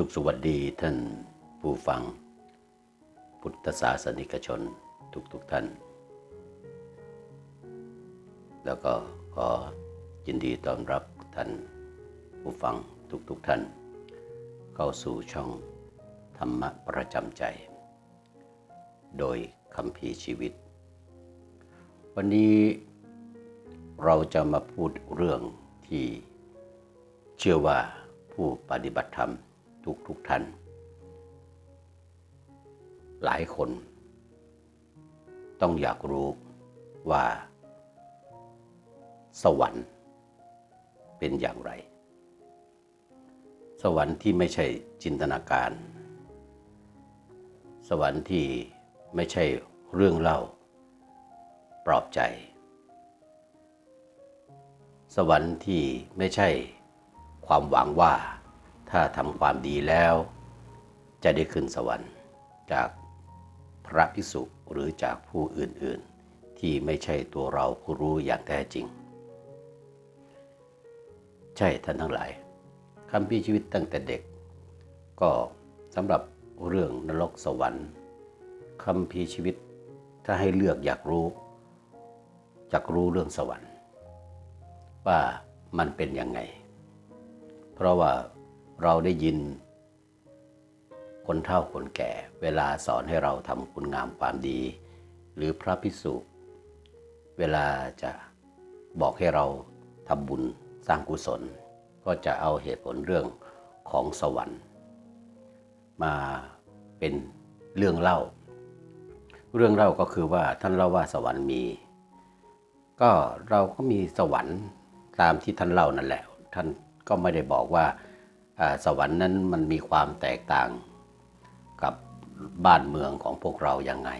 สุขสวัสดีท่านผู้ฟัง พุทธศาสนิกชนทุกๆทท่าน แล้วก็ขอยินดีต้อนรับท่านผู้ฟังทุกๆทท่าน เข้าสู่ช่องธรรมะประจำใจ โดยคำพีร์ชีวิต วันนี้เราจะมาพูดเรื่องที่เชื่อว่าผู้ปฏิบัติธรรม ทุกทุกท่าน หลายคน ต้องอยากรู้ว่า สวรรค์เป็นอย่างไร สวรรค์ที่ไม่ใช่จินตนาการ สวรรค์ที่ไม่ใช่เรื่องเล่า ปลอบใจ สวรรค์ที่ไม่ใช่ความหวังว่า ถ้าทำความดีแล้ว จะได้ขึ้นสวรรค์ จากพระภิกษุหรือจากผู้อื่นๆ ที่ไม่ใช่ตัวเราผู้รู้อย่างแท้จริง ใช่ท่านทั้งหลายคำพีชีวิตตั้งแต่เด็ก ก็สำหรับเรื่องนรกสวรรค์คำพีชีวิตถ้าให้เลือกอยากรู้อยากรู้เรื่องสวรรค์ ว่ามันเป็นยังไง เพราะว่า เราได้ยิน คนเฒ่าคนแก่เวลาสอนให้เราทำคุณงามความดี หรือพระพิสุเวลาจะบอกให้เราทำบุญสร้างกุศล ก็จะเอาเหตุผลเรื่องของสวรรค์ มาเป็นเรื่องเล่า เรื่องเล่าก็คือว่าท่านเล่าว่าสวรรค์มี ก็เราก็มีสวรรค์ตามที่ท่านเล่านั่นแหละ ท่านก็ไม่ได้บอกว่า สวรรค์นั้นมันมีความแตกต่างกับบ้านเมืองของพวกเรายังไง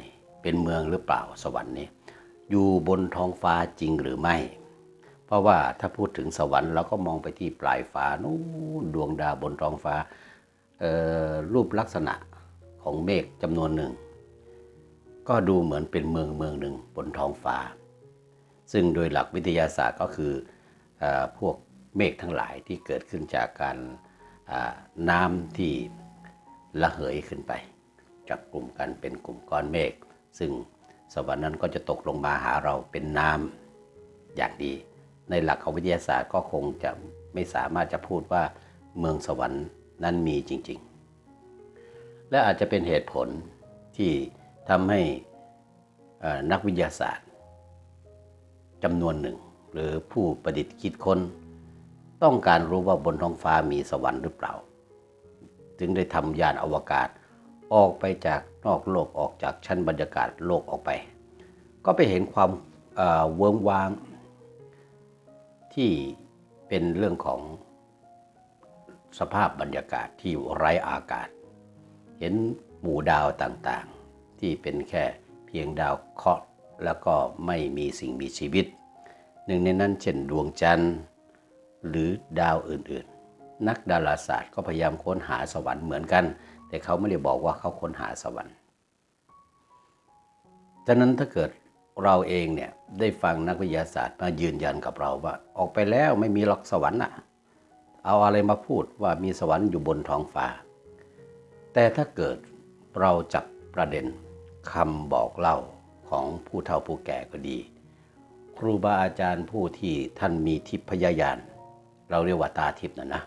เป็นเมืองหรือเปล่าสวรรค์นี้ อยู่บนท้องฟ้าจริงหรือไม่ เพราะว่าถ้าพูดถึงสวรรค์เราก็มองไปที่ปลายฟ้านู้ดวงดาวบนท้องฟ้ารูปลักษณะของเมฆจำนวนหนึ่ง ก็ดูเหมือนเป็นเมืองเมืองหนึ่งบนท้องฟ้า ซึ่งโดยหลักวิทยาศาสตร์ก็คืออพวกเมฆทั้งหลายที่เกิดขึ้นจากการ น้ำที่ระเหยขึ้นไป จากกลุ่มกันเป็นกลุ่มก้อนเมฆซึ่งสวรรค์นั้นก็จะตกลงมาหาเราเป็นน้ำอย่างดี ในหลักของวิทยาศาสตร์ก็คงจะไม่สามารถจะพูดว่าเมืองสวรรค์นั้นมีจริง ๆ และอาจจะเป็นเหตุผลที่ทำให้นักวิทยาศาสตร์จำนวนหนึ่ง หรือผู้ประดิษฐ์คิดค้น ต้องการรู้ว่าบนท้องฟ้ามีสวรรค์หรือเปล่า จึงได้ทำยานอวกาศ ออกไปจากนอกโลกออกจากชั้นบรรยากาศโลกออกไป ก็ไปเห็นความเวิ้งว้าง ที่เป็นเรื่องของสภาพบรรยากาศที่ไร้อากาศ เห็นหมู่ดาวต่างๆ ที่เป็นแค่เพียงดาวเคราะห์แล้วก็ไม่มีสิ่งมีชีวิต หนึ่งในนั้นเช่นดวงจันทร์ หรือดาวอื่นๆ นักดาราศาสตร์ก็พยายามค้นหาสวรรค์เหมือนกัน แต่เขาไม่ได้บอกว่าเขาค้นหาสวรรค์ฉะนั้นถ้าเกิดเราเองเนี่ยได้ฟังนักวิทยาศาสตร์มายืนยันกับเราว่า ออกไปแล้วไม่มีหรอกสวรรค์อะเอาอะไรมาพูดว่ามีสวรรค์อยู่บนท้องฟ้า แต่ถ้าเกิดเราจับประเด็นคำบอกเล่าของผู้เฒ่าผู้แก่ก็ดี ครูบาอาจารย์ผู้ที่ท่านมีทิพยญาณ เราเรียกว่าตาทิพย์นะนะ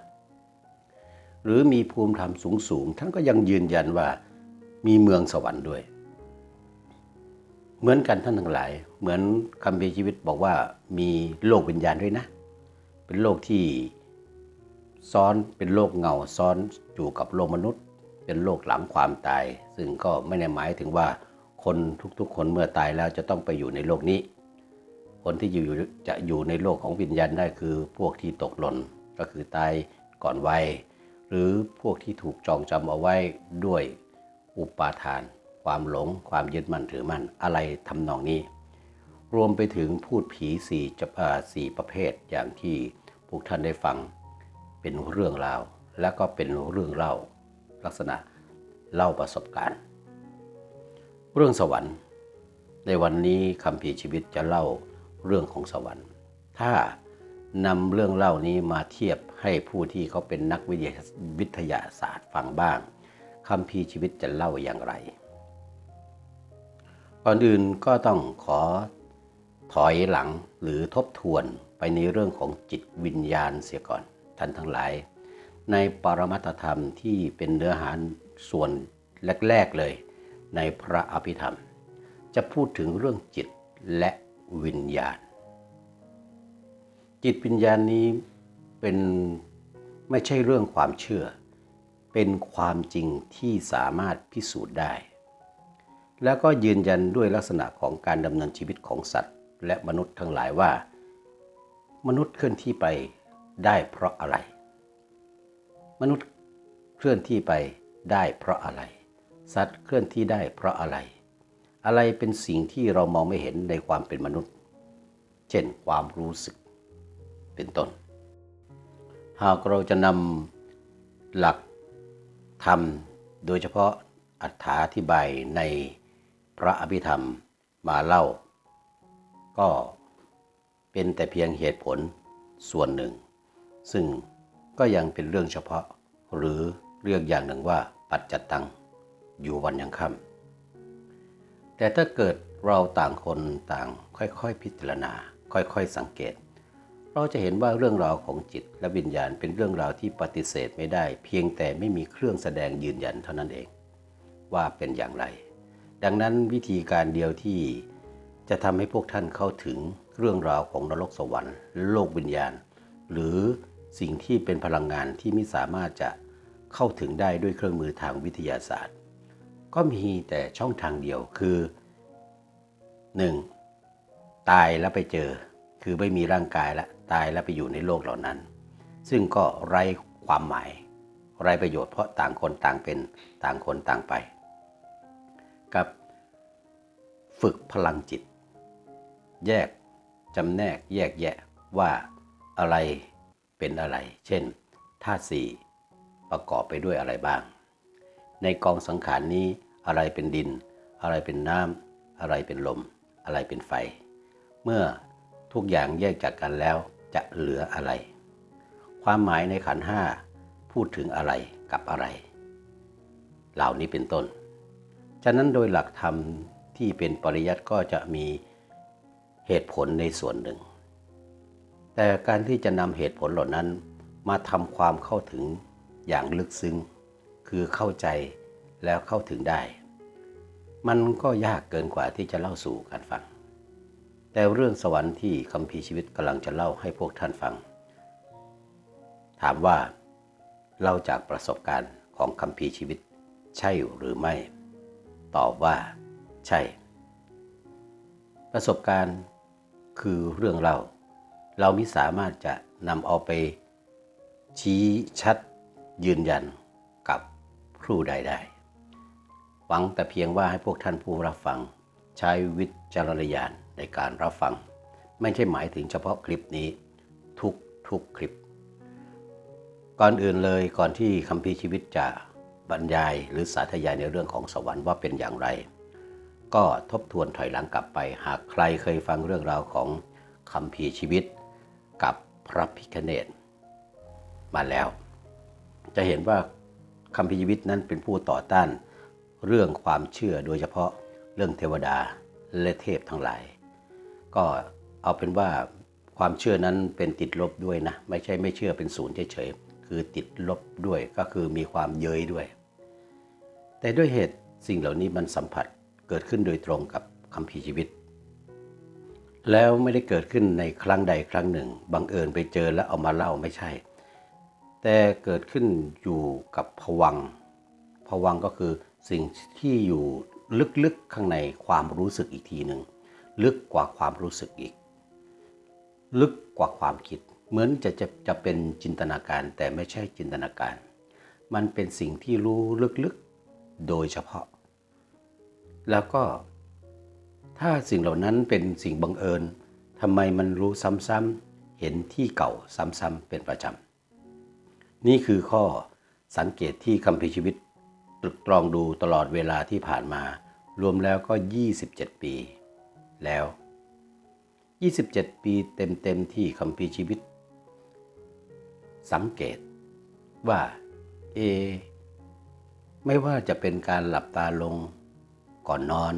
หรือมีภูมิธรรมสูงสูงท่านก็ยังยืนยันว่ามีเมืองสวรรค์ด้วย เหมือนกันท่านทั้งหลาย เหมือนคำพีชีวิตบอกว่ามีโลกวิญญาณด้วยนะ เป็นโลกที่ซ้อนเป็นโลกเงาซ้อนอยู่กับโลกมนุษย์ เป็นโลกหลังความตาย ซึ่งก็ไม่ได้หมายถึงว่าคนทุกๆ คนเมื่อตายแล้วจะต้องไปอยู่ในโลกนี้ คนที่อยู่จะอยู่ในโลกของวิญญาณได้คือพวกที่ตกหล่นก็คือตายก่อนวัย หรือพวกที่ถูกจองจำเอาไว้ด้วยอุปาทาน ความหลง ความยึดมั่นถือมั่นอะไรทำนองนี้ รวมไปถึงพูดผีสี่จะสี่ประเภทอย่างที่พวกท่านได้ฟังเป็นเรื่องราว และก็เป็นเรื่องเล่าลักษณะเล่าประสบการณ์ เรื่องสวรรค์ ในวันนี้คำพีชีวิตจะเล่า เรื่องของสวรรค์ ถ้านำเรื่องเล่านี้มาเทียบให้ผู้ที่เขาเป็นนักวิทยาวิทยาศาสตร์ฟังบ้างคำพีชีวิตจะเล่าอย่างไร ก่อนอื่นก็ต้องขอถอยหลังหรือทบทวนไปในเรื่องของจิตวิญญาณเสียก่อนท่านทั้งหลาย ในปรมัตธรรมที่เป็นเนื้อหาส่วนแรก ๆ เลย ในพระอภิธรรม จะพูดถึงเรื่องจิตและ วิญญาณ จิตวิญญาณนี้เป็นไม่ใช่เรื่องความเชื่อ เป็นความจริงที่สามารถพิสูจน์ได้ แล้วก็ยืนยันด้วยลักษณะของการดำเนินชีวิตของสัตว์ และมนุษย์ทั้งหลายว่า มนุษย์เคลื่อนที่ไปได้เพราะอะไร มนุษย์เคลื่อนที่ไปได้เพราะอะไร สัตว์เคลื่อนที่ได้เพราะอะไร อะไรเป็นสิ่งที่เรามองไม่เห็นในความเป็นมนุษย์ เช่นความรู้สึกเป็นต้น หากเราจะนำหลักธรรมโดยเฉพาะอัถาธิบายในพระอภิธรรมมาเล่า ก็เป็นแต่เพียงเหตุผลส่วนหนึ่ง ซึ่งก็ยังเป็นเรื่องเฉพาะหรือเรียกอย่างหนึ่งว่าปัจจตังอยู่วันยังค่ำ แต่ถ้าเกิดเราต่างคนต่างค่อยๆ พิจารณา ค่อยๆ สังเกต เราจะเห็นว่าเรื่องราวของจิตและวิญญาณเป็นเรื่องราวที่ปฏิเสธไม่ได้ เพียงแต่ไม่มีเครื่องแสดงยืนยันเท่านั้นเอง ว่าเป็นอย่างไร ดังนั้นวิธีการเดียวที่จะทำให้พวกท่านเข้าถึงเรื่องราวของนรกสวรรค์โลกวิญญาณ หรือสิ่งที่เป็นพลังงานที่ไม่สามารถจะเข้าถึงได้ด้วยเครื่องมือทางวิทยาศาสตร์ ก็มีแต่ช่องทางเดียวคือ 1. ตายแล้วไปเจอ คือไม่มีร่างกายละตายแล้วไปอยู่ในโลกเหล่านั้น ซึ่งก็ไร้ความหมาย ไร้ประโยชน์เพราะต่างคนต่างเป็นต่างคนต่างไป กับ ฝึกพลังจิต แยกจำแนกแยกแยะว่าอะไรเป็นอะไร เช่นธาตุสี่ประกอบไปด้วยอะไรบ้าง ในกองสังขารนี้อะไรเป็นดิน อะไรเป็นน้ำอะไรเป็นลม อะไรเป็นไฟ เมื่อทุกอย่างแยกจากกันแล้วจะเหลืออะไร ความหมายในขันห้าพูดถึงอะไรกับอะไร เหล่านี้เป็นต้น ฉะนั้นโดยหลักธรรมที่เป็นปริยัติก็จะมีเหตุผลในส่วนหนึ่ง แต่การที่จะนำเหตุผลเหล่านั้นมาทำความเข้าถึงอย่างลึกซึ้ง คือเข้าใจแล้วเข้าถึงได้ มันก็ยากเกินกว่าที่จะเล่าสู่กันฟัง แต่เรื่องสวรรค์ที่คำพีชีวิตกำลังจะเล่าให้พวกท่านฟัง ถามว่าเล่าจากประสบการณ์ของคำพีชีวิตใช่หรือไม่ ตอบว่า ใช่ ประสบการณ์คือเรื่องเล่า เราไม่สามารถจะนำเอาไปชี้ชัดยืนยัน ผู้ใดได้หวังแต่เพียงว่าให้พวกท่านผู้รับฟัง ใช้วิจารณญาณในการรับฟัง ไม่ใช่หมายถึงเฉพาะคลิปนี้ ทุกทุกคลิป ก่อนอื่นเลยก่อนที่คำพีร์ชีวิตจะบรรยายหรือสาธยายในเรื่องของสวรรค์ว่าเป็นอย่างไร ก็ทบทวนถอยหลังกลับไป หากใครเคยฟังเรื่องราวของคำพีร์ชีวิต กับพระพิคเนตมาแล้ว จะเห็นว่า คำพีร์ชีวิตนั้นเป็นผู้ต่อต้านเรื่องความเชื่อโดยเฉพาะเรื่องเทวดาและเทพทั้งหลาย ก็เอาเป็นว่าความเชื่อนั้นเป็นติดลบด้วยนะ ไม่ใช่ไม่เชื่อเป็นศูนย์เฉยๆคือติดลบด้วยก็คือมีความเย้ยด้วย แต่ด้วยเหตุสิ่งเหล่านี้มันสัมผัสเกิดขึ้นโดยตรงกับคำพีร์ชีวิต แล้วไม่ได้เกิดขึ้นในครั้งใดครั้งหนึ่งบังเอิญไปเจอแล้วเอามาเล่าไม่ใช่ แต่เกิดขึ้นอยู่กับผวังผวังก็คือสิ่งที่อยู่ลึกๆข้างในความรู้สึกอีกทีหนึ่งลึกกว่าความรู้สึกอีก ลึกกว่าความคิด เหมือนจะจะจะเป็นจินตนาการแต่ไม่ใช่จินตนาการ มันเป็นสิ่งที่รู้ลึกๆโดยเฉพาะ แล้วก็ถ้าสิ่งเหล่านั้นเป็นสิ่งบังเอิญทำไมมันรู้ซ้ำๆเห็นที่เก่าซ้ำๆเป็นประจำ นี่คือข้อสังเกตที่คำพิชีวิตตรึกตรองดูตลอดเวลาที่ผ่านมา รวมแล้วก็ 27 ปี แล้ว 27 ปีเต็มๆที่คำพีร์ชีวิต สังเกตว่า เอ ไม่ว่าจะเป็นการหลับตาลงก่อนนอน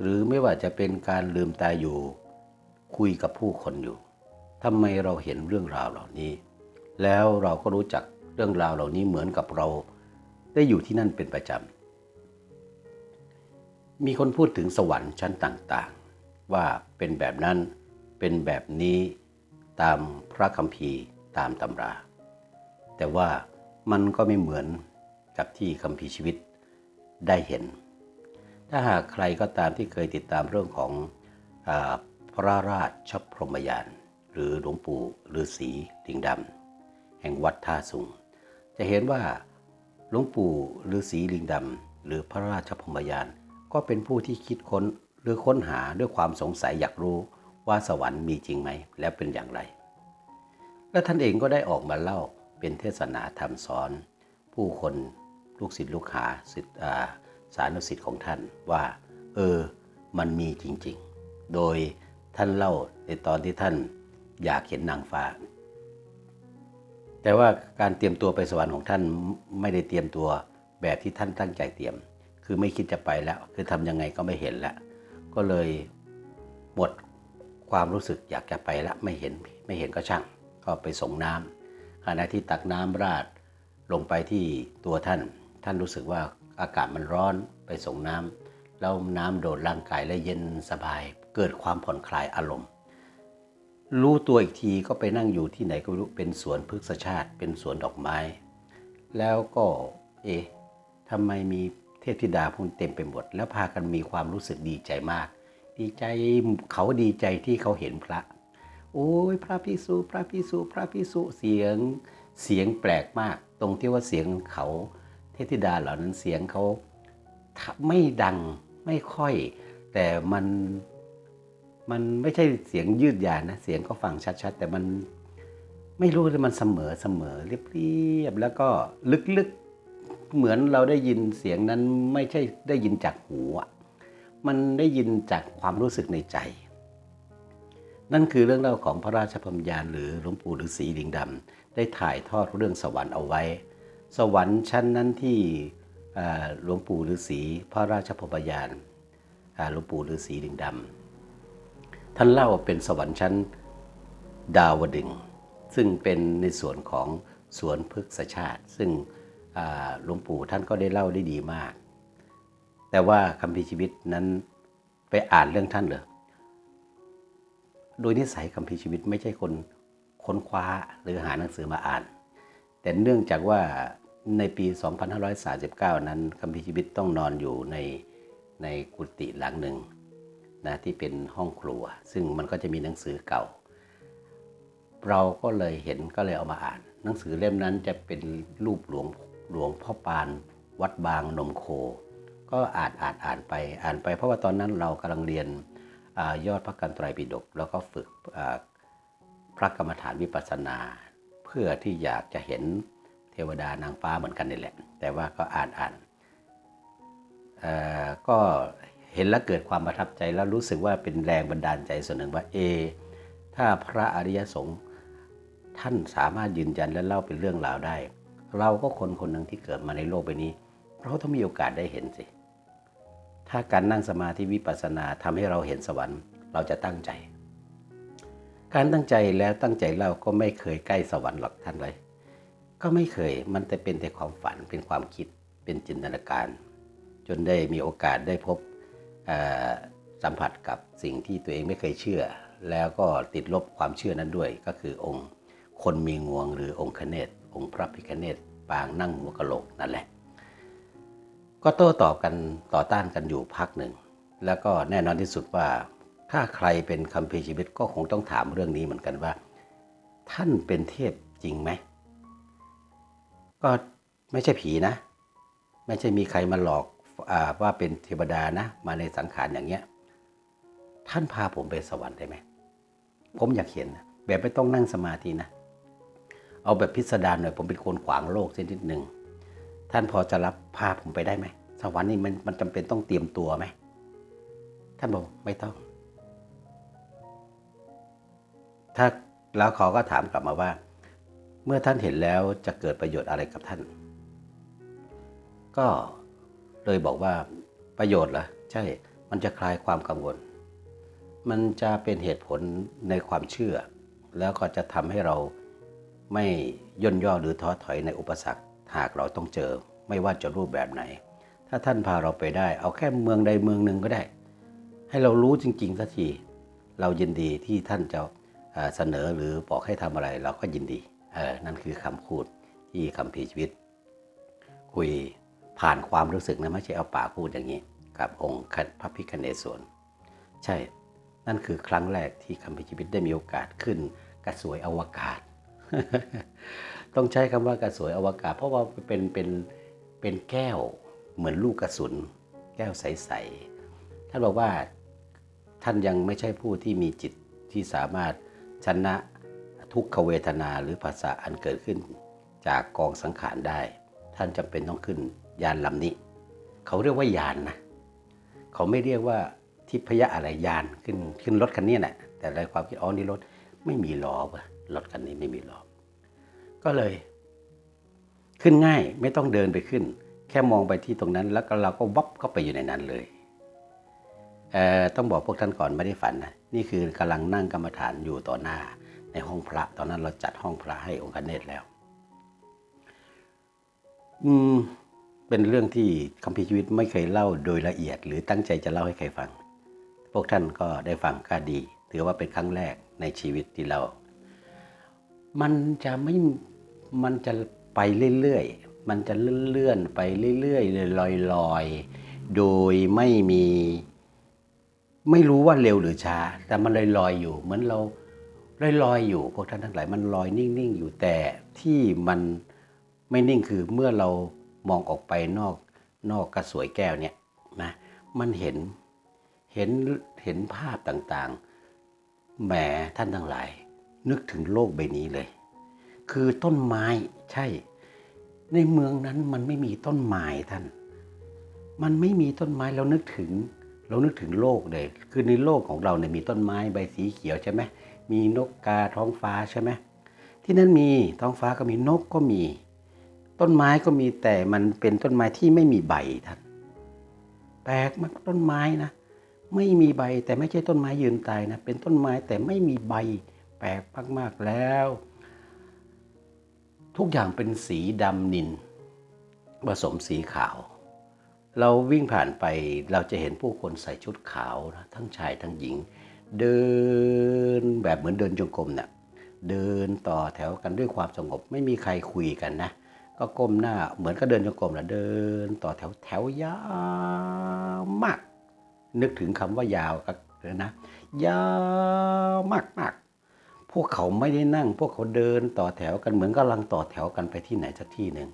หรือไม่ว่าจะเป็นการลืมตาอยู่ คุยกับผู้คนอยู่ทำไมเราเห็นเรื่องราวเหล่านี้ แล้วเราก็รู้จักเรื่องราวเหล่านี้เหมือนกับเราได้อยู่ที่นั่นเป็นประจำ มีคนพูดถึงสวรรค์ชั้นต่างๆ ว่าเป็นแบบนั้นเป็นแบบนี้ตามพระคัมภีร์ตามตำรา แต่ว่ามันก็ไม่เหมือนกับที่คัมภีร์ชีวิตได้เห็น ถ้าหากใครก็ตามที่เคยติดตามเรื่องของอพระราชพรหมยาน หรือหลวงปู่ฤาษีลิงดำ แห่งวัดท่าสุง จะเห็นว่าหลวงปู่ฤาษีลิงดำหรือพระราชพมยาน ก็เป็นผู้ที่คิดค้นหรือค้นหาด้วยความสงสัยอยากรู้ว่าสวรรค์มีจริงไหม และเป็นอย่างไร และท่านเองก็ได้ออกมาเล่าเป็นเทศนาธรรมสอน ผู้คนลูกศิษย์ลูกหาศิษย์อ่าสานุศิษย์ของท่านว่า เออ มันมีจริง ๆ โดยท่านเล่าในตอนที่ท่านอยากเห็นนางฟ้า แต่ว่าการเตรียมตัวไปสวรรค์ของท่านไม่ได้เตรียมตัวแบบที่ท่านตั้งใจเตรียม คือไม่คิดจะไปแล้ว คือทำยังไงก็ไม่เห็นแล้ว ก็เลยหมดความรู้สึกอยากจะไปแล้วไม่เห็นไม่เห็นก็ช่าง ก็ไปส่งน้ำขณะที่ตักน้ำราดลงไปที่ตัวท่าน ท่านรู้สึกว่าอากาศมันร้อนไปส่งน้ำแล้วน้ำโดนร่างกายและเย็นสบาย เกิดความผ่อนคลายอารมณ์ รู้ตัวอีกทีก็ไปนั่งอยู่ที่ไหนก็ไม่รู้เป็นสวนพฤกษชาติ เป็นสวนดอกไม้ แล้วก็เอ๊ะทำไมมีเทพธิดาพูนเต็มไปหมด แล้วพากันมีความรู้สึกดีใจมาก ดีใจเขาดีใจที่เขาเห็นพระ โอ้ยพระพิสุพระพิสุพระพิสุเสียงเสียงแปลกมาก ตรงที่ว่าเสียงเขาเทพธิดาเหล่านั้นเสียงเขาไม่ดังไม่ค่อย แต่มัน มันไม่ใช่เสียงยืดยานนะ เสียงก็ฟังชัด ๆ แต่มันไม่รู้เลยมันเสมอเสมอเรียบๆแล้วก็ลึกๆเหมือนเราได้ยินเสียงนั้นไม่ใช่ได้ยินจากหูอะมันได้ยินจากความรู้สึกในใจ นั่นคือเรื่องเล่าของพระราชพรมยานหรือหลวงปู่ฤาษีลิงดำได้ถ่ายทอดเรื่องสวรรค์เอาไว้ สวรรค์ชั้นนั้นที่หลวงปู่ฤาษีพระราชพรมยานหลวงปู่ฤาษีลิงดำ ท่านเล่าว่าเป็นสวรรค์ชั้นดาวดึง ซึ่งเป็นในส่วนของสวนพฤกษชาติ ซึ่งหลวงปู่ท่านก็ได้เล่าได้ดีมาก แต่ว่าคำพีร์ชีวิตนั้นไปอ่านเรื่องท่านเหรอโดยนิสัยคำพีร์ชีวิตไม่ใช่คนค้นคว้าหรือหาหนังสือมาอ่าน แต่เนื่องจากว่าในปี 2539 นั้นคำพีร์ชีวิตต้องนอนอยู่ในในกุฏิหลังหนึ่ง นะที่เป็นห้องครัว ซึ่งมันก็จะมีหนังสือเก่า เราก็เลยเห็นก็เลยเอามาอ่าน หนังสือเล่มนั้นจะเป็นรูปหลวงหลวงพ่อปานวัดบางนมโค ก็อ่านอ่านอ่านไปอ่านไป เพราะว่าตอนนั้นเรากำลังเรียนอยอดพระกันตรปิฎกแล้วก็ฝึกพระกรรมฐานวิปัสสนา เพื่อที่อยากจะเห็นเทวดานางฟ้าเหมือนกันนี่แหละ แต่ว่าก็อ่านอ่านก็ เห็นแล้วเกิดความประทับใจแล้วรู้สึกว่าเป็นแรงบันดาลใจส่วนหนึ่งว่าเอ ถ้าพระอริยสงฆ์ท่านสามารถยืนยันและเล่าเป็นเรื่องราวได้ เราก็คนคนหนึ่งที่เกิดมาในโลกใบนี้เราต้องมีโอกาสได้เห็นสิ ถ้าการนั่งสมาธิวิปัสสนาทำให้เราเห็นสวรรค์ เราจะตั้งใจ การตั้งใจแล้วตั้งใจเล่าก็ไม่เคยใกล้สวรรค์หรอกท่านเลย ก็ไม่เคยมันแต่เป็นแต่ความฝันเป็นความคิดเป็นจินตนาการ จนได้มีโอกาสได้พบ สัมผัสกับสิ่งที่ตัวเองไม่เคยเชื่อ แล้วก็ติดลบความเชื่อนั้นด้วย ก็คือองค์คนมีงวงหรือองค์คเนศองค์พระพิคเนศปางนั่งหัวกะโหลกนั่นแหละ ก็โต้ตอบกันต่อต้านกันอยู่พักหนึ่ง แล้วก็แน่นอนที่สุดว่า ถ้าใครเป็นคัมภีร์ชีวิตก็คงต้องถามเรื่องนี้เหมือนกันว่า ท่านเป็นเทพจริงไหม ก็ไม่ใช่ผีนะ ไม่ใช่มีใครมาหลอก ว่าเป็นเทวดานะ มาในสังขารอย่างเงี้ย ท่านพาผมไปสวรรค์ได้ไหม ผมอยากเห็นนแบบไม่ต้องนั่งสมาธินะ เอาแบบพิสดารหน่อยผมเป็นคนขวางโลกเส้นนิดหนึ่งท่านพอจะรับพาผมไปได้ไหมสวรรค์นี่มันมันจำเป็นต้องเตรียมตัวไหมท่านบอกไม่ต้อง ถ้าแล้วเขาก็ถามกลับมาว่า เมื่อท่านเห็นแล้วจะเกิดประโยชน์อะไรกับท่าน ก็ เลยบอกว่าประโยชน์เหรอใช่มันจะคลายความกังวล มันจะเป็นเหตุผลในความเชื่อ แล้วก็จะทำให้เราไม่ย่นย่อหรือท้อถอยในอุปสรรค หากเราต้องเจอไม่ว่าจะรูปแบบไหน ถ้าท่านพาเราไปได้ เอาแค่เมืองใดเมืองหนึ่งก็ได้ ให้เรารู้จริงๆสักทีเรายินดีที่ท่านจะเสนอหรือบอกให้ทำอะไรเราก็ยินดี เออนั่นคือคำพูดที่คำพีชีวิต คุย ผ่านความรู้สึกนะไม่ใช่เอาปากพูดอย่างนี้ กับองค์พระพิคเนศวรใช่ นั่นคือครั้งแรกที่คำพีร์ชีวิตได้มีโอกาสขึ้นกระสวยอวกาศ ต้องใช้คำว่ากระสวยอวกาศ เพราะว่าเป็นเป็นเป็นแก้วเหมือนลูกกระสุน แก้วใสๆท่านบอกว่าท่านยังไม่ใช่ผู้ที่มีจิตที่สามารถชนะทุกขเวทนาหรือภาษาอันเกิดขึ้นจากกองสังขารได้ ท่านจำเป็นต้องขึ้น ยานลำนี้ เขาเรียกว่ายานนะเขาไม่เรียกว่าทิพยะอะไรยานขึ้นขึ้นรถคันนี้แหละแต่ในความคิดอ๋อนี่รถไม่มีล้อวะรถคันนี้ไม่มีล้อก็เลย ขึ้นง่ายไม่ต้องเดินไปขึ้น แค่มองไปที่ตรงนั้น แล้วก็เราก็วับเข้าไปอยู่ในนั้นเลยเออต้องบอกพวกท่านก่อนไม่ได้ฝันนะนี่คือกำลังนั่งกรรมฐานอยู่ต่อหน้าในห้องพระ ตอนนั้นเราจัดห้องพระให้องค์เนตรแล้ว อืม เป็นเรื่องที่คัมภีร์ชีวิตไม่เคยเล่าโดยละเอียด หรือตั้งใจจะเล่าให้ใครฟัง พวกท่านก็ได้ฟังก็ดี ถือว่าเป็นครั้งแรกในชีวิตที่เรา มันจะไม่มันจะไปเรื่อยๆ มันจะเลื่อนๆไปเรื่อยๆลอยๆ โดยไม่มี ไม่รู้ว่าเร็วหรือช้า แต่มันลอยอยๆอยู่ เหมือนเราลอยๆอยู่ พวกท่านทั้งหลายมันลอยนิ่งๆ อยู่แต่ที่มันไม่นิ่งคือเมื่อเรา มองออกไปนอกนอกกระสวยแก้วเนี่ยนะมันเห็นเห็นเห็นภาพต่างๆแหมท่านทั้งหลาย นึกถึงโลกใบนี้เลย คือต้นไม้ใช่ ในเมืองนั้นมันไม่มีต้นไม้ท่าน มันไม่มีต้นไม้เรานึกถึง เรานึกถึงโลกเลย คือในโลกของเราเนี่ยมีต้นไม้ใบสีเขียวใช่ไหมมีนกกาท้องฟ้าใช่ไหมที่นั่นมีท้องฟ้าก็มีนกก็มี ต้นไม้ก็มีแต่มันเป็นต้นไม้ที่ไม่มีใบท่านแปลกมากต้นไม้นะ ไม่มีใบแต่ไม่ใช่ต้นไม้ยืนตายนะ เป็นต้นไม้แต่ไม่มีใบ แปลกมากๆแล้ว ทุกอย่างเป็นสีดำนินผสมสีขาว เราวิ่งผ่านไปเราจะเห็นผู้คนใส่ชุดขาวนะทั้งชายทั้งหญิง เดินแบบเหมือนเดินจงกรมเนี่ยเดินต่อแถวกันด้วยความสงบไม่มีใครคุยกันนะ ก็ก้มหน้าเหมือนก็เดินจงกรมแหละเดิน ต่อแถวแถวยาวมาก นึกถึงคำว่ายาวกันนะยาวมากมากพวกเขาไม่ได้นั่ง พวกเขาเดินต่อแถวกันเหมือนกำลังต่อแถวกันไปที่ไหนสักที่หนึ่ง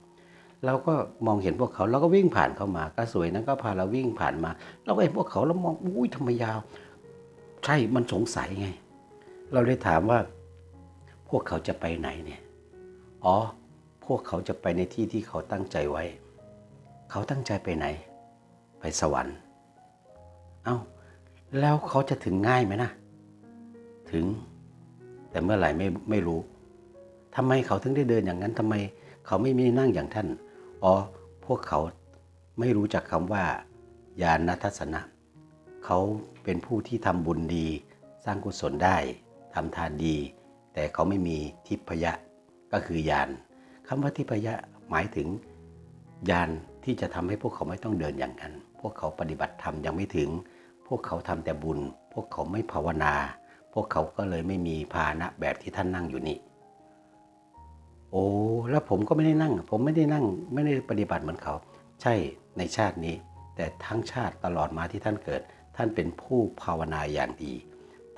เราก็มองเห็นพวกเขาเราก็วิ่งผ่านเข้ามาก็สวยนั้นก็พาเราวิ่งผ่านมา เราก็เห็นพวกเขาแล้วมองอุ้ยทำไมยาว ใช่มันสงสัยไง เราเลยถามว่า พวกเขาจะไปไหนเนี่ย อ๋อ พวกเขาจะไปในที่ที่เขาตั้งใจไว้ เขาตั้งใจไปไหน ไปสวรรค์ เอ้า แล้วเขาจะถึงง่ายไหมนะ ถึง แต่เมื่อไหร่ไม่ไม่รู้ทำไมเขาถึงได้เดินอย่างนั้นทำไมเขาไม่มีนั่งอย่างท่าน อ๋อ พวกเขาไม่รู้จักคำว่า ญาณทัศนะ เขาเป็นผู้ที่ทำบุญดี สร้างกุศลได้ทำทานดี แต่เขาไม่มีทิพยะก็คือญาณ คำว่าทิพยะหมายถึงญาณที่จะทำให้พวกเขาไม่ต้องเดินอย่างนั้น พวกเขาปฏิบัติธรรมยังไม่ถึง พวกเขาทำแต่บุญ พวกเขาไม่ภาวนา พวกเขาก็เลยไม่มีพาหนะแบบที่ท่านนั่งอยู่นี่โอ้แล้วผมก็ไม่ได้นั่ง ผมไม่ได้นั่งไม่ได้ปฏิบัติเหมือนเขา ใช่ในชาตินี้ แต่ทั้งชาติตลอดมาที่ท่านเกิด ท่านเป็นผู้ภาวนาอย่างดี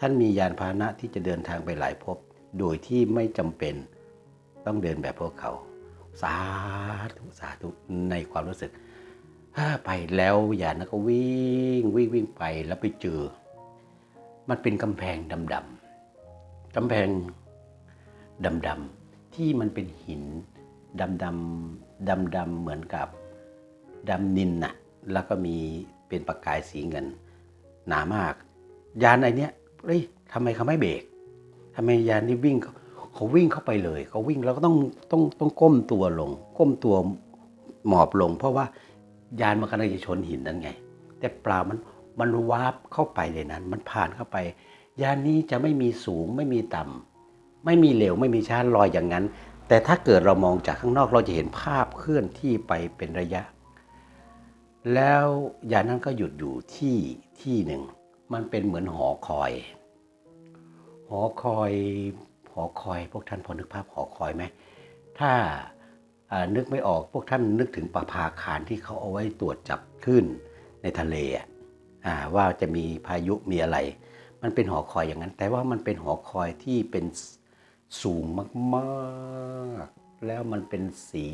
ท่านมียานพาหนะที่จะเดินทางไปหลายภพโดยที่ไม่จำเป็น ต้องเดินแบบพวกเขา สาธุสาธุในความรู้สึกไปแล้วยานนั้นก็วิ่งวิ่งวิ่งไปแล้วไปเจอ มันเป็นกำแพงดำๆกำแพงดำๆที่มันเป็นหินดำดำดำดำๆเหมือนกับดำนินน่ะแล้วก็มีเป็นประกายสีเงิน หนามาก ยานไอเนี้ยเฮ้ยทำไมเขาไม่เบรกทำไมยานนี่วิ่ง เขาวิ่งเข้าไปเลย เขาวิ่งแล้วก็ต้องต้องต้องก้มตัวลง ก้มตัวหมอบลง เพราะว่ายานมันกำลังจะชนหินนั่นไง แต่เปล่ามันมันวาร์ปเข้าไปในนั้น มันผ่านเข้าไป ยานนี้จะไม่มีสูงไม่มีต่ำไม่มีเหลวไม่มีช้าลอยอย่างนั้น แต่ถ้าเกิดเรามองจากข้างนอกเราจะเห็นภาพเคลื่อนที่ไปเป็นระยะ แล้วยานนั้นก็หยุดอยู่ที่ที่หนึ่ง มันเป็นเหมือนหอคอย หอคอย หอคอย พวกท่านพอนึกภาพหอคอยไหมถ้านึกไม่ออกพวกท่านนึกถึงประภาคารที่เขาเอาไว้ตรวจจับคลื่นในทะเลอะอ่าว่าจะมีพายุมีอะไร มันเป็นหอคอยอย่างนั้น แต่ว่ามันเป็นหอคอยที่เป็นสูงมากๆ แล้วมันเป็นสี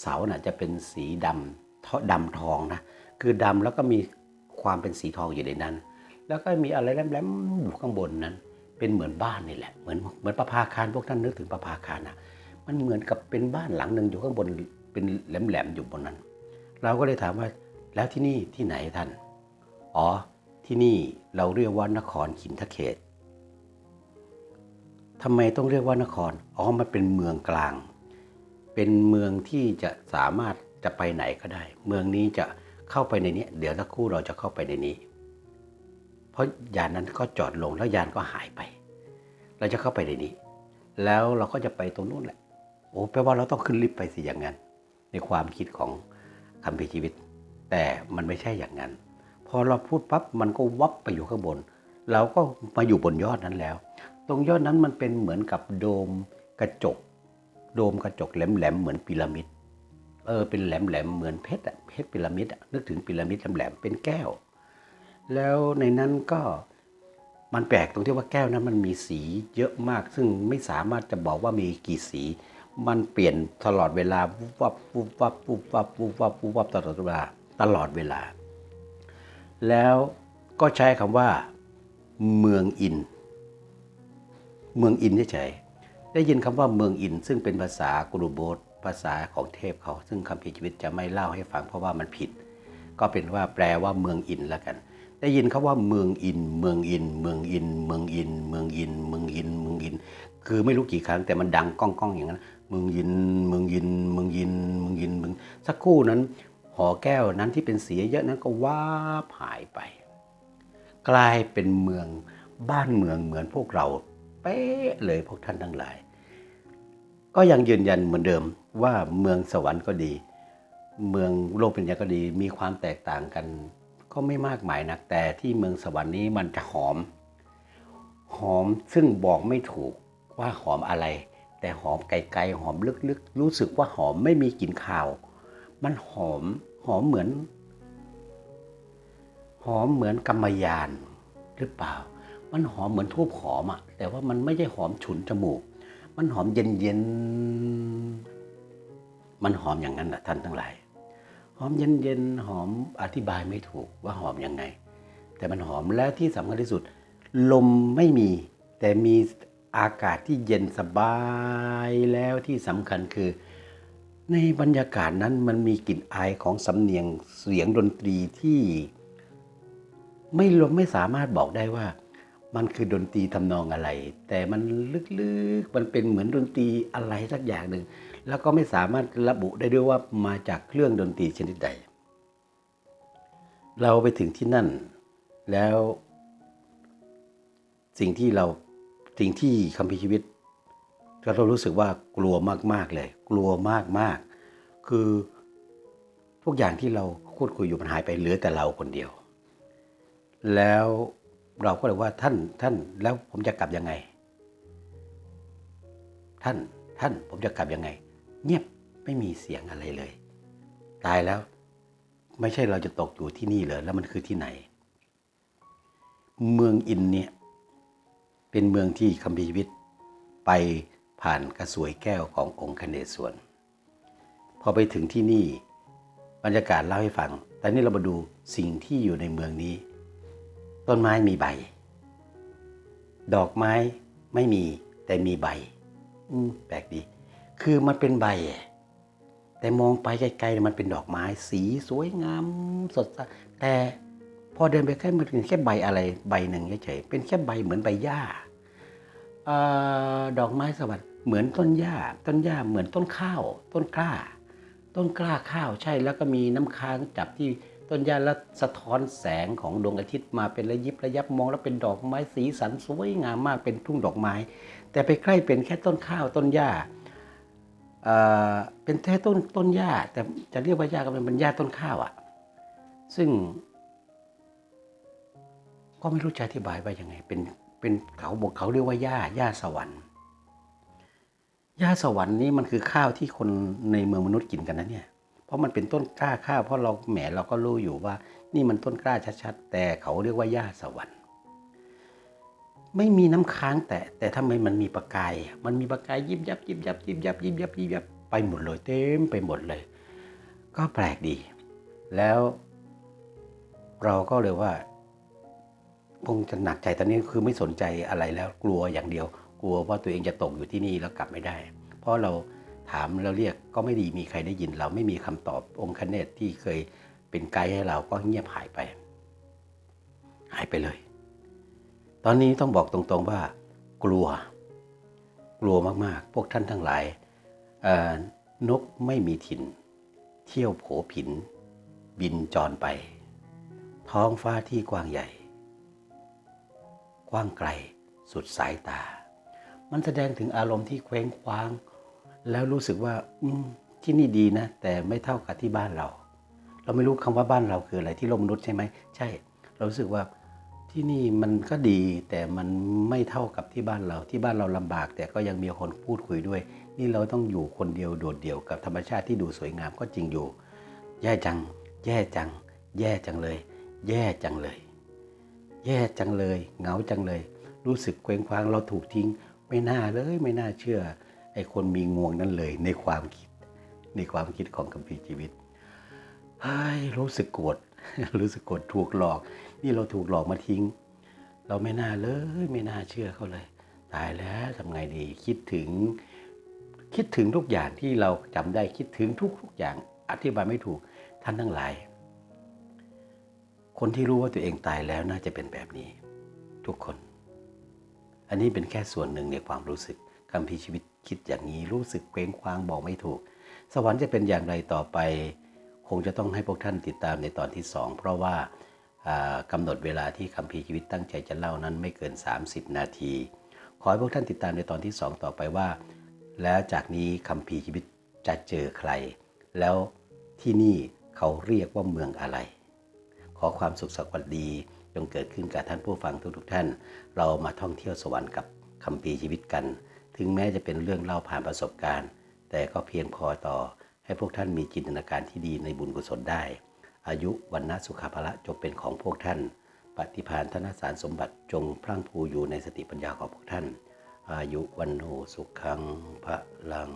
เสาน่ะจะเป็นสีดำทาะดำทองนะคือดำแล้วก็มีความเป็นสีทองอยู่ในนั้น แล้วก็มีอะไรแหลมๆอยู่ข้างบนนั้น เป็นเหมือนบ้านนี่แหละ เหมือนเหมือนประภาคารพวกท่านนึกถึงประภาคารนะมันเหมือนกับเป็นบ้านหลังหนึ่งอยู่ข้างบนเป็นแหลมๆอยู่บนนั้น เราก็เลยถามว่าแล้วที่นี่ที่ไหนท่าน อ๋อที่นี่เราเรียกว่านครขินทเขตทำไมต้องเรียกว่านคร อ๋อ มันเป็นเมืองกลาง เป็นเมืองที่จะสามารถจะไปไหนก็ได้ เมืองนี้จะเข้าไปในนี้ เดี๋ยวสักครู่เราจะเข้าไปในนี้ เพราะยานนั้นก็จอดลงแล้วยานก็หายไป เราจะเข้าไปในนี้ แล้วเราก็จะไปตรงนู้นแหละ โอ้แปลว่าเราต้องขึ้นลิฟต์ไปสิอย่างนั้น ในความคิดของคำพิชีวิต แต่มันไม่ใช่อย่างนั้น พอเราพูดปั๊บมันก็วับไปอยู่ข้างบน เราก็มาอยู่บนยอดนั้นแล้ว ตรงยอดนั้นมันเป็นเหมือนกับโดมกระจก โดมกระจกแหลมๆเหมือนพีระมิดเออเป็นแหลมๆเหมือนเพชรอะเพชรพีระมิดอะนึกถึงพีระมิดแหลมๆเป็นแก้ว แล้วในนั้นก็มันแปลกตรงที่ว่าแก้วนั้นมันมีสีเยอะมาก ซึ่งไม่สามารถจะบอกว่ามีกี่สี มันเปลี่ยนตลอดเวลาวุบวับวุบวับวุบวับวุบวับวุบวับตลอดเวลาตลอดเวลา แล้วก็ใช้คำว่า เมืองอิน เมืองอินเฉยๆได้ยินคำว่าเมืองอิน ซึ่งเป็นภาษากรุโบสภาษาของเทพเขา ซึ่งคำพิชีวิตจะไม่เล่าให้ฟังเพราะว่ามันผิด ก็เป็นว่าแปลว่าเมืองอินแล้วกัน ได้ยินคาว่าเมืองอิน เมืองอิน เมืองอิน เมืองอิน เมืองอิน เมืองอิน เมืองอิน คือไม่รู้กี่ครั้งแต่มันดังก้องๆอย่างนั้น เมืองยิน เมืองยิน เมืองยิน เมืองยิน เมือง สักครู่นั้น หอแก้วนั้นที่เป็นสีเยอะนั้นก็ว่าหายไป กลายเป็นเมืองบ้านเมืองเหมือนพวกเราเป๊ะเลยพวกท่านทั้งหลาย ก็ยังยืนยันเหมือนเดิมว่าเมืองสวรรค์ก็ดี เมืองโลกเป็นยาก็ดีมีความแตกต่างกัน ก็ไม่มากมายนักแต่ที่เมืองสวรรค์นี้มันจะหอม หอมซึ่งบอกไม่ถูกว่าหอมอะไร แต่หอมไกลๆหอมลึกๆ รู้สึกว่าหอมไม่มีกลิ่นคาว มันหอมหอมเหมือน หอมเหมือนกำมยานหรือเปล่า มันหอมเหมือนทูบหอมอะแต่ว่ามันไม่ใช่หอมฉุนจมูก มันหอมเย็นๆมันหอมอย่างนั้นแหละท่านทั้งหลาย หอมเย็นๆหอมอธิบายไม่ถูกว่าหอมยังไง แต่มันหอมและที่สำคัญที่สุด ลมไม่มี แต่มีอากาศที่เย็นสบายแล้วที่สำคัญคือ ในบรรยากาศนั้นมันมีกลิ่นอายของสำเนียงเสียงดนตรีที่ไม่ลมไม่สามารถบอกได้ว่า มันคือดนตรีทำนองอะไร แต่มันลึกๆมันเป็นเหมือนดนตรีอะไรสักอย่างหนึ่ง แล้วก็ไม่สามารถระบุได้ด้วยว่ามาจากเครื่องดนตรีชนิดใด เราไปถึงที่นั่น แล้ว สิ่งที่เราสิ่งที่คำพิชีวิตเรารู้สึกว่ากลัวมาก ๆ เลย กลัวมาก ๆ คือทุกอย่างที่เราพูดคุยอยู่มันหายไปเหลือแต่เราคนเดียว แล้วเราก็เลยว่าท่านท่านแล้วผมจะกลับยังไง ท่านท่านผมจะกลับยังไง เงียบไม่มีเสียงอะไรเลย ตายแล้ว ไม่ใช่เราจะตกอยู่ที่นี่เลยแล้วมันคือที่ไหน เมืองอินเนี่ย เป็นเมืองที่คัมภีร์ชีวิตไปผ่านกระสวยแก้วขององค์คเนศวรพอไปถึงที่นี่บรรยากาศเล่าให้ฟัง แต่นี่เรามาดูสิ่งที่อยู่ในเมืองนี้ ต้นไม้มีใบ ดอกไม้ไม่มีแต่มีใบ อืแปลกดี คือมันเป็นใบ แต่มองไปไกลๆมันเป็นดอกไม้ สีสวยงามสดใสแต่พอเดินไปใกล้มันเป็นแค่ใบอะไรใบหนึ่งเฉยๆเป็นแค่ใบเหมือนใบหญ้าออดอกไม้สวรรค์เหมือนต้นหญ้า ต้นหญ้าเหมือนต้นข้าว ต้นกล้า ต้นกล้าข้าวใช่แล้วก็มีน้ำค้างจับที่ต้นหญ้าแล้วสะท้อนแสงของดวงอาทิตย์มาเป็นระยิบระยับมองแล้วเป็นดอกไม้สีสันสวยงามมากเป็นทุ่งดอกไม้ แต่ไปใกล้เป็นแค่ต้นข้าวต้นหญ้า เป็นแค่ต้นต้นหญ้าแต่จะเรียกว่าหญ้าก็เป็นเป็นหญ้าต้นข้าวอะ่ะ ซึ่ง ก็ไม่รู้จะอธิบายว่ายังไง เป็นเป็นเขาบอกเขาเรียกว่าหญ้าหญ้าสวรรค์หญ้าสวรรค์นี่มันคือข้าวที่คนในเมืองมนุษย์กินกันนะเนี่ย เพราะมันเป็นต้นกล้าข้าวเพราะเราแหมเราก็รู้อยู่ว่า นี่มันต้นกล้าชัดๆแต่เขาเรียกว่าหญ้าสวรรค์ ไม่มีน้ำค้างแต่แต่ทำไมมันมีประกาย มันมีประกายยิบยับยิบยับยิบยับยิบยับยิบยับไปหมดเลยเต็มไปหมดเลย ก็แปลกดี แล้วเราก็เลยว่าคงจะหนักใจตอนนี้คือไม่สนใจอะไรแล้วกลัวอย่างเดียว กลัวว่าตัวเองจะตกอยู่ที่นี่แล้วกลับไม่ได้ เพราะเราถามเราเรียกก็ไม่ดีมีใครได้ยิน เราไม่มีคำตอบองค์คเนตที่เคยเป็นไกด์ให้เราก็เงียบหายไป หายไปเลย ตอนนี้ต้องบอกตรงๆว่า กลัว กลัวมากๆ พวกท่านทั้งหลายนกไม่มีถิ่น เที่ยวโผผิน บินจรไป ท้องฟ้าที่กว้างใหญ่ กว้างไกลสุดสายตา มันแสดงถึงอารมณ์ที่เคว้งคว้าง แล้วรู้สึกว่าที่นี่ดีนะ แต่ไม่เท่ากับที่บ้านเรา เราไม่รู้คำว่าบ้านเราคืออะไรที่โลกมนุษย์ใช่ไหม ใช่ เรารู้สึกว่า ที่นี่มันก็ดีแต่มันไม่เท่ากับที่บ้านเราที่บ้านเราลำบาก แต่ก็ยังมีคนพูดคุยด้วย นี่เราต้องอยู่คนเดียวโดดเดี่ยวกับธรรมชาติที่ดูสวยงามก็จริงอยู่ แย่จัง แย่จัง แย่จังเลย แย่จังเลย แย่จังเลยเหงาจังเลย รู้สึกเคว้งคว้างเราถูกทิ้ง ไม่น่าเลยไม่น่าเชื่อไอ้คนมีงวงนั่นเลยในความคิด ในความคิดของคัมภีชีวิตเฮ้ยรู้สึกโกรธรู้สึกโกรธถูกหลอก นี่เราถูกหลอกมาทิ้ง เราไม่น่าเลยไม่น่าเชื่อเขาเลย ตายแล้วทำไงดีคิดถึง คิดถึงทุกอย่างที่เราจำได้คิดถึงทุกทุกอย่างอธิบายไม่ถูกท่านทั้งหลาย คนที่รู้ว่าตัวเองตายแล้วน่าจะเป็นแบบนี้ ทุกคน อันนี้เป็นแค่ส่วนหนึ่งในความรู้สึกคำพีชีวิตคิดอย่างนี้รู้สึกเคว้งคว้างบอกไม่ถูก สวรรค์จะเป็นอย่างไรต่อไป คงจะต้องให้พวกท่านติดตามในตอนที่สองเพราะว่า กำหนดเวลาที่คำพีร์ชีวิตตั้งใจจะเล่านั้นไม่เกิน 30 นาที ขอให้พวกท่านติดตามในตอนที่สองต่อไปว่า แล้วจากนี้คำพีร์ชีวิตจะเจอใคร แล้วที่นี่เขาเรียกว่าเมืองอะไร ขอความสุขสวัสดีจงเกิดขึ้นกับท่านผู้ฟังทุกๆท่าน เรามาท่องเที่ยวสวรรค์กับคำปีร์ชีวิตกัน ถึงแม้จะเป็นเรื่องเล่าผ่านประสบการณ์ แต่ก็เพียงพอต่อให้พวกท่านมีจินตนาการที่ดีในบุญกุศลได้ อายุวันนะสุขภะละจงเป็นของพวกท่าน ปฏิพานธนสารสมบัติจงพรั่งพูอยู่ในสติปัญญาของพวกท่าน อายุวันโนสุขังพระลัง